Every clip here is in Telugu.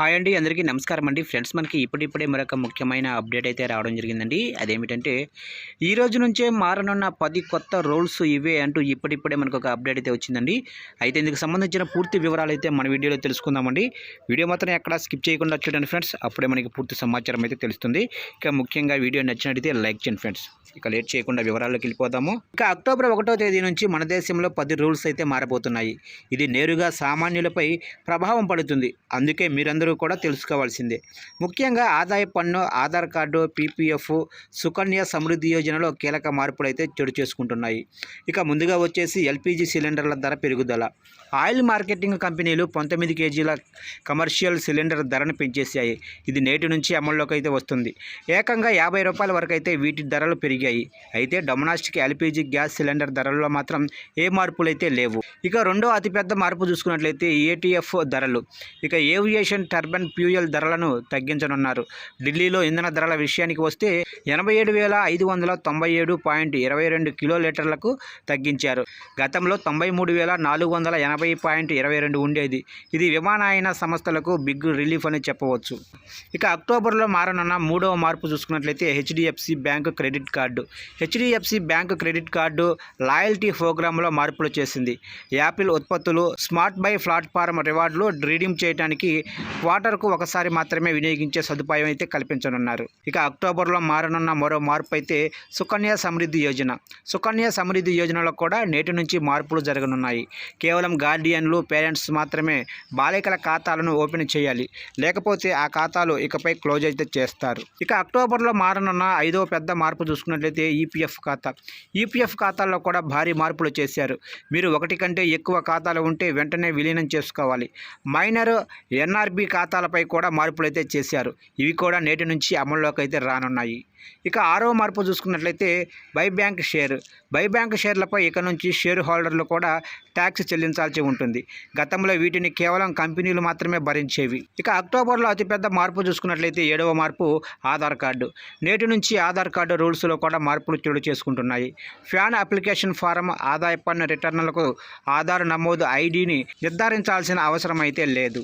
హాయ్ అండి అందరికీ నమస్కారం అండి. ఫ్రెండ్స్ మనకి ఇప్పుడిప్పుడే మరొక ముఖ్యమైన అప్డేట్ అయితే రావడం జరిగిందండి. అదేమిటంటే ఈ రోజు నుంచే మారనున్న పది కొత్త రూల్స్ ఇవే అంటూ ఇప్పుడిప్పుడే మనకు ఒక అప్డేట్ అయితే వచ్చిందండి. అయితే ఇందుకు సంబంధించిన పూర్తి వివరాలు అయితే మన వీడియోలో తెలుసుకుందామండి. వీడియో మాత్రం ఎక్కడ స్కిప్ చేయకుండా చూడండి ఫ్రెండ్స్. అప్పుడే మనకి పూర్తి సమాచారం అయితే తెలుస్తుంది. ఇక ముఖ్యంగా వీడియో నచ్చినట్టయితే లైక్ చేయండి ఫ్రెండ్స్. ఇక లేట్ చేయకుండా వివరాల్లోకి వెళ్ళిపోదాము. ఇక అక్టోబర్ ఒకటో తేదీ నుంచి మన దేశంలో పది రూల్స్ అయితే మారబోతున్నాయి. ఇది నేరుగా సామాన్యులపై ప్రభావం పడుతుంది. అందుకే మీరందరూ కూడా తెలుసుకోవాల్సిందే. ముఖ్యంగా ఆదాయ పన్ను ఆధార్ కార్డు పీపీఎఫ్ సుకన్య సమృద్ధి యోజనలో కీలక మార్పులు అయితే చోటు చేసుకుంటున్నాయి. ఇక ముందుగా వచ్చేసి ఎల్పిజి సిలిండర్ల ధర పెరుగుదల. ఆయిల్ మార్కెటింగ్ కంపెనీలు పంతొమ్మిది కేజీల కమర్షియల్ సిలిండర్ ధరను పెంచేశాయి. ఇది నేటి నుంచి అమల్లోకి అయితే వస్తుంది. ఏకంగా యాభై రూపాయల వరకు అయితే వీటి ధరలు పెరిగాయి. అయితే డొమనాస్టిక్ ఎల్పిజి గ్యాస్ సిలిండర్ ధరల్లో మాత్రం ఏ మార్పులు అయితే లేవు. ఇక రెండో అతిపెద్ద మార్పు చూసుకున్నట్లయితే ఏటీఎఫ్ ధరలు. ఇక ఏవియేషన్ టర్బన్ ఫ్యూయల్ ధరలను తగ్గించనున్నారు. ఢిల్లీలో ఇంధన ధరల విషయానికి వస్తే ఎనభై ఏడు వేల ఐదు వందల తొంభై ఏడు పాయింట్ ఇరవై రెండు కిలోలీటర్లకు తగ్గించారు. గతంలో తొంభై మూడు వేల నాలుగు వందల ఎనభై పాయింట్ ఇరవై రెండు ఉండేది. ఇది విమానయాన సంస్థలకు బిగ్ రిలీఫ్ అని చెప్పవచ్చు. ఇక అక్టోబర్లో మారనున్న మూడవ మార్పు చూసుకున్నట్లయితే HDFC bank credit card. HDFC bank credit card loyalty ప్రోగ్రాంలో మార్పులు చేసింది. యాపిల్ ఉత్పత్తులు స్మార్ట్ బై ప్లాట్ఫారం రివార్డులు రీడీమ్ చేయడానికి క్వార్టర్కు ఒకసారి మాత్రమే వినియోగించే సదుపాయం అయితే కల్పించనున్నారు. ఇక అక్టోబర్లో మారనున్న మరో మార్పు అయితే సుకన్య సమృద్ధి యోజన. సుకన్య సమృద్ధి యోజనలో కూడా నేటి నుంచి మార్పులు జరగనున్నాయి. కేవలం గార్డియన్లు పేరెంట్స్ మాత్రమే బాలికల ఖాతాలను ఓపెన్ చేయాలి. లేకపోతే ఆ ఖాతాలు ఇకపై క్లోజ్ అయితే చేస్తారు. ఇక అక్టోబర్లో మారనున్న ఐదో పెద్ద మార్పు చూసుకున్నట్లయితే ఈపీఎఫ్ ఖాతా. ఈపీఎఫ్ ఖాతాల్లో కూడా భారీ మార్పులు చేశారు. మీరు ఒకటి కంటే ఎక్కువ ఖాతాలు ఉంటే వెంటనే విలీనం చేసుకోవాలి. మైనర్ ఎన్ఆర్బి ఖాతాలపై కూడా మార్పులు అయితే చేశారు. ఇవి కూడా నేటి నుంచి అమల్లోకి అయితే రానున్నాయి. ఇక ఆరో మార్పు చూసుకున్నట్లయితే buy bank share. Buy bank షేర్లపై ఇక నుంచి షేర్ హోల్డర్లు కూడా ట్యాక్స్ చెల్లించాల్సి ఉంటుంది. గతంలో వీటిని కేవలం కంపెనీలు మాత్రమే భరించేవి. ఇక అక్టోబర్లో అతిపెద్ద మార్పు చూసుకున్నట్లయితే ఏడవ మార్పు ఆధార్ కార్డు. నేటి నుంచి ఆధార్ కార్డు రూల్స్లో కూడా మార్పులు చోటు చేసుకుంటున్నాయి. ఫ్యాన్ అప్లికేషన్ ఫారం ఆదాయ పన్ను రిటర్నులకు ఆధార్ నమోదు ఐడిని నిర్ధారించాల్సిన అవసరం అయితే లేదు.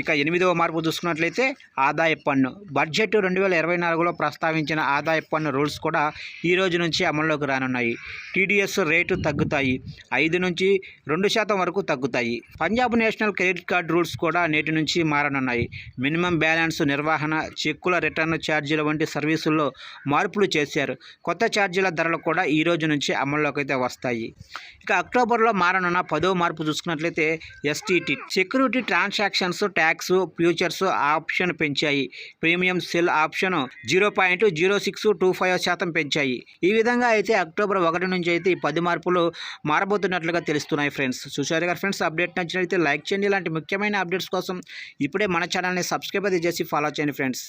ఇక ఎనిమిదవ మార్పు చూసుకున్నట్లయితే ఆదాయ పన్ను. బడ్జెట్ రెండు వేల ఇరవై నాలుగులో ప్రస్తావించిన ఆదాయ పన్ను రూల్స్ కూడా ఈ రోజు నుంచి అమల్లోకి రానున్నాయి. టీడీఎస్ రేటు తగ్గుతాయి. ఐదు నుంచి రెండు శాతం వరకు తగ్గుతాయి. Punjab national credit card rules కూడా నేటి నుంచి మారనున్నాయి. మినిమం బ్యాలెన్స్ నిర్వహణ చెక్కుల రిటర్న్ ఛార్జీల వంటి సర్వీసుల్లో మార్పులు చేశారు. కొత్త ఛార్జీల ధరలు కూడా ఈ రోజు నుంచి అమల్లోకి అయితే వస్తాయి. ఇక అక్టోబర్లో మారనున్న పదో మార్పు చూసుకున్నట్లయితే STT. Security transactions tax futures option పెంచాయి. Premium sell option zero point zero six two five శాతం పెంచాయి. ఈ విధంగా అయితే అక్టోబర్ ఒకటి నుంచి అయితే ఈ పది మార్పులు మారబోతున్నట్లుగా తెలుస్తున్నాయి ఫ్రెండ్స్. చూసారు కదా ఫ్రెండ్స్ అప్డేట్ నచ్చినట్లయితే లైక్ చేయండి. ఇలాంటి ముఖ్యమైన అప్డేట్స్ కోసం ఇప్పుడే మన ఛానల్ని సబ్స్క్రైబ్ అయితే చేసి ఫాలో చేయండి ఫ్రెండ్స్.